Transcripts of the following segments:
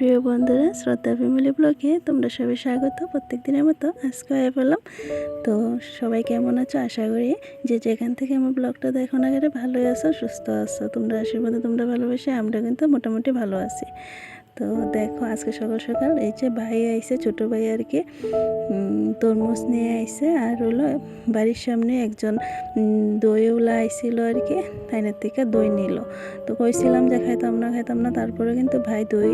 প্রিয় বন্ধুরা শ্রদ্ধা ফ্যামিলি ব্লগে তোমরা সবাই স্বাগত। প্রত্যেক দিনের মতো আজকে হয়ে পেলাম। তো সবাই কেমন আছো? আশা করি যে যেখান থেকে আমার ব্লগটা দেখো না গেলে ভালোই আছো সুস্থ আছো। তোমরা আশীর্বাদে তোমরা ভালোবাসে আমরা কিন্তু মোটামুটি ভালো আছি। তো দেখো আজকে সকাল সকাল এই যে ভাই আইসে ছোটো ভাই আর কি। তরমুজ নিয়ে আইসে আর হলো বাড়ির সামনে একজন উম, দইওয়ালা আইছিল আর কি তাইনের থেকে দই নিল। তো কইছিলাম যে খাইতাম না খাইতাম না তারপরে কিন্তু ভাই দই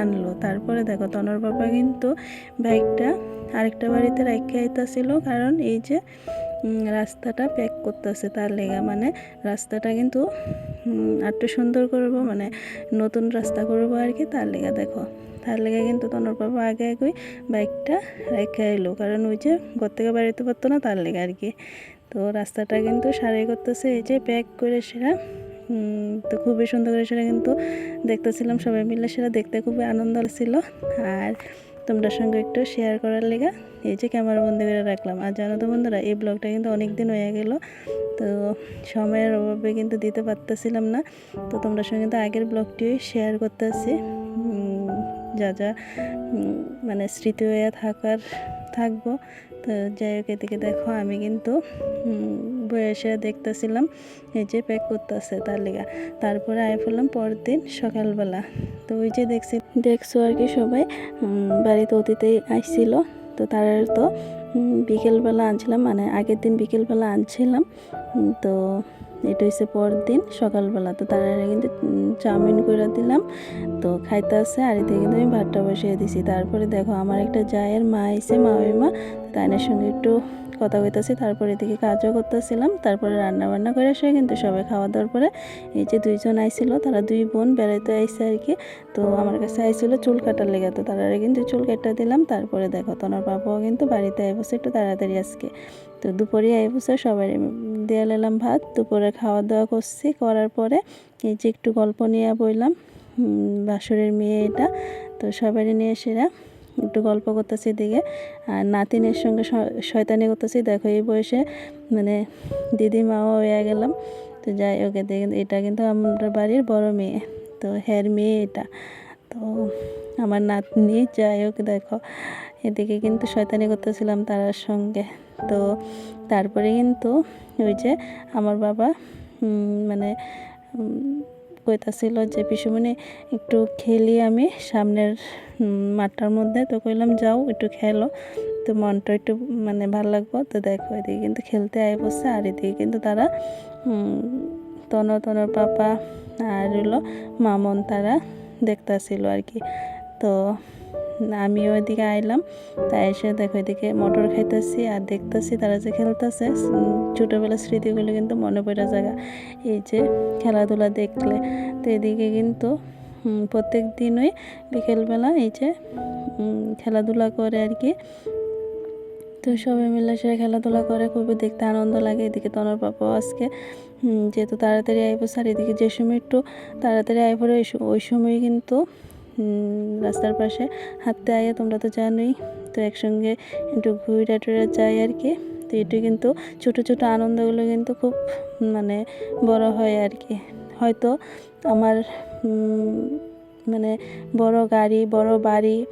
আনলো। তারপরে দেখো, তনর বাবা কিন্তু বাইকটা আরেকটা বাড়িতে রাখতে আইতাছিল কারণ এই যে রাস্তাটা প্যাক করতেছে তার লেগা। মানে রাস্তাটা কিন্তু আরটু সুন্দর করব মানে নতুন রাস্তা করব আর কি তার লেগা, দেখো। তার লেগে কিন্তু তনর বাবা আগে আগে বাইকটা রেখে এলো কারণ ওই যে ঘর থেকে বাড়িতে পারতো না তার লেগে আর কি। তো রাস্তাটা কিন্তু সারাই করতেছে, এই যে প্যাক করে সেরা। তো খুবই সুন্দর করে সেটা কিন্তু দেখতেছিলাম। সবাই মিলে সেটা দেখতে খুবই আনন্দ ছিল। আর তোমরা সঙ্গে একটু শেয়ার করার লেগা এই যে ক্যামেরা বন্দি করে রাখলাম। আর জানো তো বন্ধুরা, এই ব্লগটা কিন্তু অনেক দিন হয়ে গেল। তো সময়ের অভাবে কিন্তু দিতে পারতেছিলাম না। তো তোমরা সঙ্গে তো আগের ব্লগটি শেয়ার করতেছি যা যা মানে স্মৃতি হয়ে থাকার, থাকব। তো যাই হোক, এদিকে দেখো, আমি কিন্তু বয়সে দেখতেছিলাম, এই যে প্যাক করতেছে তার লেগা। তারপরে আয় পরের দিন সকালবেলা। তো ওই যে দেখছি, দেখছ আর কি সবাই বাড়িতে অতীতে আইছিল। তো তার তো বিকেলবেলা আনছিলাম মানে আগের দিন বিকেলবেলা আনছিলাম। তো এটা হচ্ছে পরের দিন সকালবেলা। তো তারা কিন্তু চাউমিন করে দিলাম। তো খাইতে আসছে আর এতে কিন্তু আমি ভাতটা বসিয়ে দিছি। তারপরে দেখো, আমার একটা জায়ের মা আইসে মা মা তাইনের সঙ্গে একটু কথা কইতাছি তারপরে এদিকে কাজও করতেছিলাম তারপরে রান্না বান্না করে এসে কিন্তু সবাই খাওয়া দাওয়ার পরে এই যে দুইজন আইছিল তারা দুই বোন বেড়াইতে আইসে আর কি। তো আমার কাছে আইছিল চুল কাটার লেগে তো তারা কিন্তু চুল কাটা দিলাম তারপরে দেখো তোমার বাবাও কিন্তু বাড়িতে আইবসে একটু তাড়াতাড়ি আজকে। তো দুপুরে আইবসে সবাই দিয়ে এলাম ভাত দুপুরে খাওয়া দাওয়া করছি করার পরে এই যে একটু গল্প নিয়ে বইলাম হুম, বাসরের মেয়ে এটা তো সবাই নিয়ে সেরা। একটু গল্প করতেছি দিকে আর নাতিনের সঙ্গে শয়তানি করতেছি। দেখো এই বয়সে মানে দিদিমাও হয়ে গেলাম। তো যাই হোক এতে এটা কিন্তু আমার বাড়ির বড় মেয়ে। তো হ্যার মেয়ে এটা। তো আমার নাতনি, যাই হোক, দেখো। এদিকে কিন্তু শয়তানি করতেছিলাম তার সঙ্গে। তো তারপরে কিন্তু ওই যে আমার বাবা মানে কইতাছিল যে পিসুমনি একটু খেলি আমি সামনের মাঠটার মধ্যে। তো কইলাম, যাও, একটু খেলো। তো মনটা একটু মানে ভালো লাগবো। তো দেখো, এদিকে কিন্তু খেলতে আয় বসছে। আর এদিকে কিন্তু তারা তন, তনর পাপা আর হলো মামন তারা দেখতেছিল আর কি। তো আমিও ওইদিকে আইলাম। তাই এসে দেখো এদিকে মটর খাইতেছি আর দেখতেছি তারা যে খেলতেছে। ছোটোবেলার স্মৃতিগুলো কিন্তু মনে পড়ে জায়গা এই যে খেলাধুলা দেখলে। তো এদিকে কিন্তু প্রত্যেক দিনই বিকেলবেলা এই যে খেলাধুলা করে আর কি। তো সবাই মিলে সে খেলাধুলা করে, খুবই দেখতে আনন্দ লাগে। এদিকে তনর পাপাও আজকে যেহেতু তাড়াতাড়ি আইব স্যার, এদিকে যে সময় একটু তাড়াতাড়ি আই পড়ে ওই সময় কিন্তু রাস্তার পাশে হাঁটতে আইয়া তোমরা তো জানোই, তো একসঙ্গে একটু ঘুরে টুরে যাই আর কি। তো এটি কিন্তু ছোট ছোট আনন্দগুলো কিন্তু খুব মানে বড় হয় আর কি। হয়তো আমার মানে বড় গাড়ি, বড় বাড়ি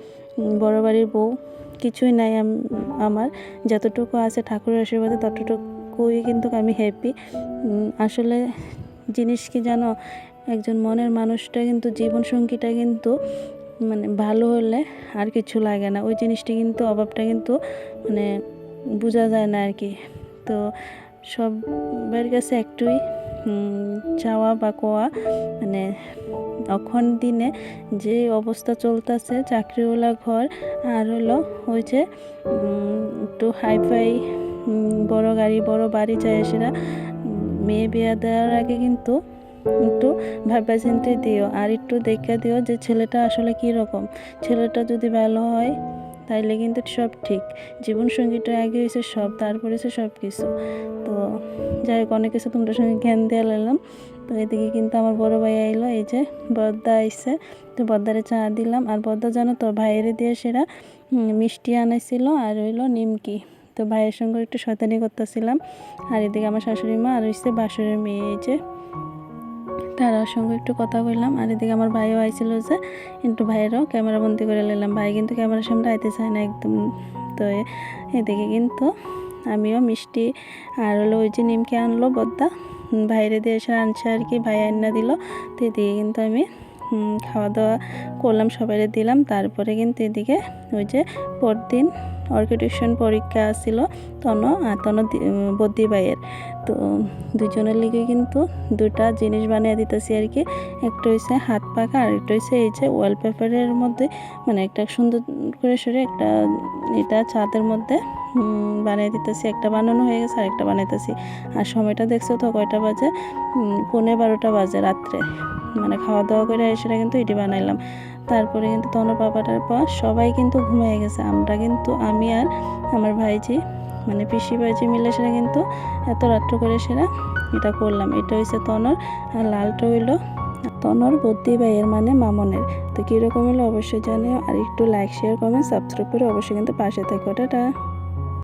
বড় বাড়ির বউ কিছুই নাই আম- আমার। যতটুকু আছে ঠাকুরের আশীর্বাদে ততটুকুই কিন্তু আমি হ্যাপি আসলে জিনিস কি জানো একজন মনের মানুষটা কিন্তু জীবনসঙ্গীটা কিন্তু মানে ভালো হলে আর কিছু লাগে না। ওই জিনিসটা কিন্তু, অভাবটা কিন্তু মানে বোঝা যায় না আর কি তো সবার কাছে একটুই চাওয়া বা কোয়া মানে এখন দিনে যে অবস্থা চলতেছে, চাকরিওয়ালা ঘর, আর হলো ওই যে একটু হাইফাই বড় গাড়ি, বড় বাড়ি চায় সেটা মেয়ে বিয়ে দেওয়ার আগে কিন্তু একটু ভাববা চিনতে দিও আর একটু দেখে দিও যে ছেলেটা আসলে কী রকম। ছেলেটা যদি ভালো হয়, তাইলে কিন্তু সব ঠিক। জীবন সঙ্গীটা আগে হয়েছে সব, তারপরে হচ্ছে সব কিছু তো যাই হোক, অনেক কিছু তোমাদের সঙ্গে জ্ঞান দেওয়া লাগলাম তো এদিকে কিন্তু আমার বড় ভাই আইলো, এই যে বদ্দা আইসে তো বদ্দারে চা দিলাম। আর বদ্দা জানো তো, ভাইয়েরে দিয়ে সেরা মিষ্টি আনাইছিল আর হইল নিমকি। তো ভাইয়ের সঙ্গে একটু শয়তানি করতেছিলাম। আর এদিকে আমার শাশুড়ি মা আর হচ্ছে বাসুরের মেয়ে, এই যে তার সঙ্গে একটু কথা বললাম আর এদিকে আমার ভাইও আইছিল যে একটু ভাইয়েরও ক্যামেরা বন্দি করে নিলাম। ভাই কিন্তু ক্যামেরার সামনে আইতে চায় না একদম। তো এদিকে কিন্তু আমিও মিষ্টি আর হলো ওই যে নিমকে আনলো বদ্দা। বাইরে দিয়ে এসে আনছে আর কি, ভাই আন্না দিল। তো এদিকে কিন্তু আমি খাওয়া দাওয়া করলাম সবাই দিলাম। তারপরে কিন্তু এদিকে ওই যে পরদিন অর্কিটেশন পরীক্ষা ছিল তন আর তন বদ্দি ভাইয়ের। তো দুজনের লিগে কিন্তু দুটা জিনিস বানিয়ে দিতেছি আর কি। একটা হয়েছে হাত পাখা আর একটা হয়েছে এই যে ওয়ালপেপারের মধ্যে মানে একটা সুন্দর করে সরে একটা এটা ছাদের মধ্যে বানিয়ে দিতেছি। একটা বানানো হয়ে গেছে আর একটা বানাইতেছি। আর সময়টা দেখছ তো কয়টা বাজে? উম, পৌনে বারোটা বাজে রাত্রে। মানে খাওয়া দাওয়া করে এসে কিন্তু এটি বানাইলাম। তারপরে কিন্তু তনর পাপাটার পর সবাই কিন্তু ঘুমিয়ে গেছে। আমরা কিন্তু, আমি আর আমার ভাইজি মানে পিসি ভাইজি মিলে সেটা কিন্তু এত রাত্র করে সেরা এটা করলাম। এটা হয়েছে তনর আর লালটা হইল তনর বদ্দি ভাইয়ের মানে মামনের। তো কীরকম হলো অবশ্যই জানিও। আর একটু লাইক শেয়ার কমেন্ট সাবস্ক্রাইব করে অবশ্যই কিন্তু পাশে থেকো। টাটা।